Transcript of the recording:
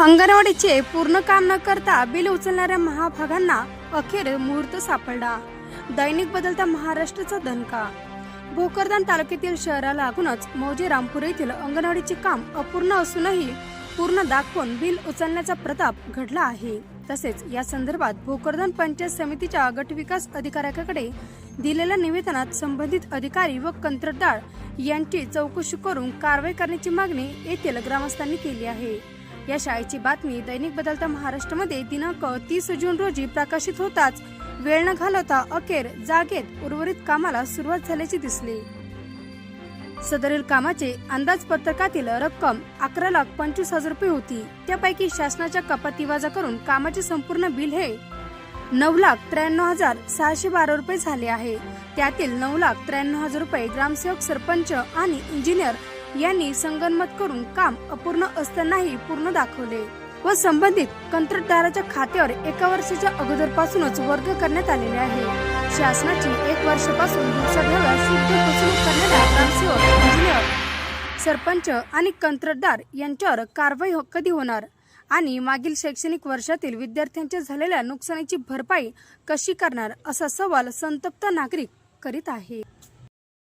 अंगणवाडीचे पूर्ण काम न करता बिल उचलणाऱ्या महाभागांना अखेर मुहूर्त सापडला. दैनिक बदलता महाराष्ट्राचा दणका. भोकरदान तालुक्यातील शहरा लागूनच मौजे रामपूर येथील अंगणवाडीचे काम अपूर्ण असूनही पूर्ण दाखवून बिल उचलण्याचा प्रताप घडला आहे. तसेच या संदर्भात भोकरदान पंचायत समितीच्या गटविकास अधिकाऱ्याकडे दिलेल्या निवेदनात संबंधित अधिकारी व कंत्राटदार यांची चौकशी करून कारवाई करण्याची मागणी येथील ग्रामस्थांनी केली आहे. या शाळेची बातमी दैनिक बदलता महाराष्ट्रामध्ये दिनांक तीस जून रोजी प्रकाशित होताच. वेळ न घालवता अखेर जागेत उर्वरित कामाला सुरुवात झाल्याचे दिसले. सदरील कामाचे अंदाजपत्रकातील रक्कम अकरा लाख पंचवीस हजार रुपये होती. त्यापैकी शासनाच्या कपातीवाजा करून कामाचे संपूर्ण बिल हे नऊ लाख त्र्याण्णव हजार सहाशे बारा रुपये झाले आहे. त्यातील नऊ लाख त्र्याण्णव हजार रुपये ग्रामसेवक सरपंच आणि इंजिनियर यांनी संगनमत करून काम अपूर्ण असतानाही पूर्ण दाखवले व संबंधित कंत्राटदाराच्या खात्यावर एका वर्षाच्या अगोदरपासूनच वर्ग करण्यात आलेले आहे. शासनाची एक वर्षापासून दिवसाढवळ्या शुद्ध फसवणूक करणाऱ्या ग्रामसेवक इंजिनियर सरपंच आणि कंत्राटदार यांच्यावर कारवाई हो- कधी होणार? आणि मागील शैक्षणिक वर्षातील विद्यार्थ्यांच्या झालेल्या नुकसानीची भरपाई कशी करणार असा सवाल संतप्त नागरिक करीत आहे.